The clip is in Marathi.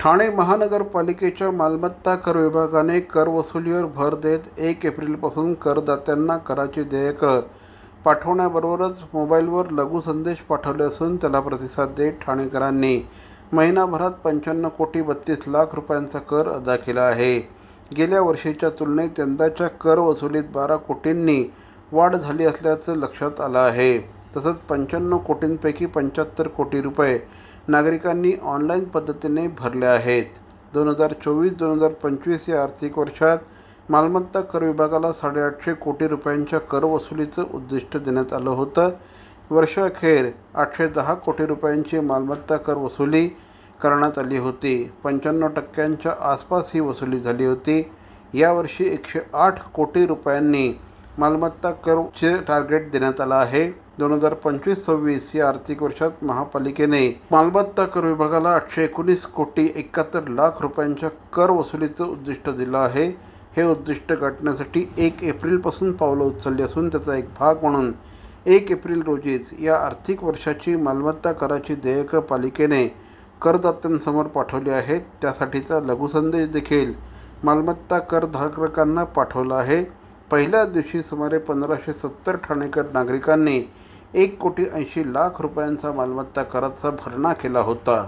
ठाणे महानगरपालिकेच्या मालमत्ता कर विभागाने कर वसुलीवर भर देत एक एप्रिलपासून करदात्यांना कराची देयकं. पाठवण्याबरोबरच मोबाईलवर लघु संदेश पाठवले असून त्याला प्रतिसाद देत ठाणेकरांनी महिनाभरात पंच्याण्णव कोटी बत्तीस लाख रुपयांचा कर अदा केला आहे. गेल्या वर्षीच्या तुलनेत यंदाच्या कर वसुलीत बारा कोटींनी वाढ झाली असल्याचं लक्षात आलं आहे. तसंच पंच्याण्णव कोटींपैकी पंच्याहत्तर कोटी रुपये नागरिकांनी ऑनलाईन पद्धतीने भरल्या आहेत. दोन हजार चोवीस दोन हजार पंचवीस या आर्थिक वर्षात मालमत्ता कर विभागाला साडेआठशे कोटी रुपयांच्या कर वसुलीचं उद्दिष्ट देण्यात आलं होतं. वर्षअखेर आठशे दहा कोटी रुपयांची मालमत्ता कर वसुली करण्यात आली होती. पंच्याण्णव टक्क्यांच्या आसपास ही वसुली झाली होती. यावर्षी एकशे आठ कोटी रुपयांनी मालमत्ता करचे टार्गेट देण्यात आलं आहे. दोन हजार पंचवीस सव्वीस या आर्थिक वर्षात महापालिकेने मालमत्ता कर विभागाला आठशे एकोणीस कोटी एकाहत्तर लाख रुपयांच्या कर वसुलीचं उद्दिष्ट दिलं आहे. हे उद्दिष्ट गाठण्यासाठी एक एप्रिलपासून पावलं उचलली असून त्याचा एक भाग म्हणून एक एप्रिल रोजीच या आर्थिक वर्षाची मालमत्ता कराची देयकं पालिकेने करदात्यांसमोर पाठवली आहेत. त्यासाठीचा लघुसंदेश देखील मालमत्ता करधारकांना पाठवला आहे. पहिल्या दिवशी सुमारे पंधराशे सत्तर ठाणेकर नागरिकांनी एक कोटी ऐंशी लाख रुपयांचा मालमत्ता कराचा भरणा केला होता.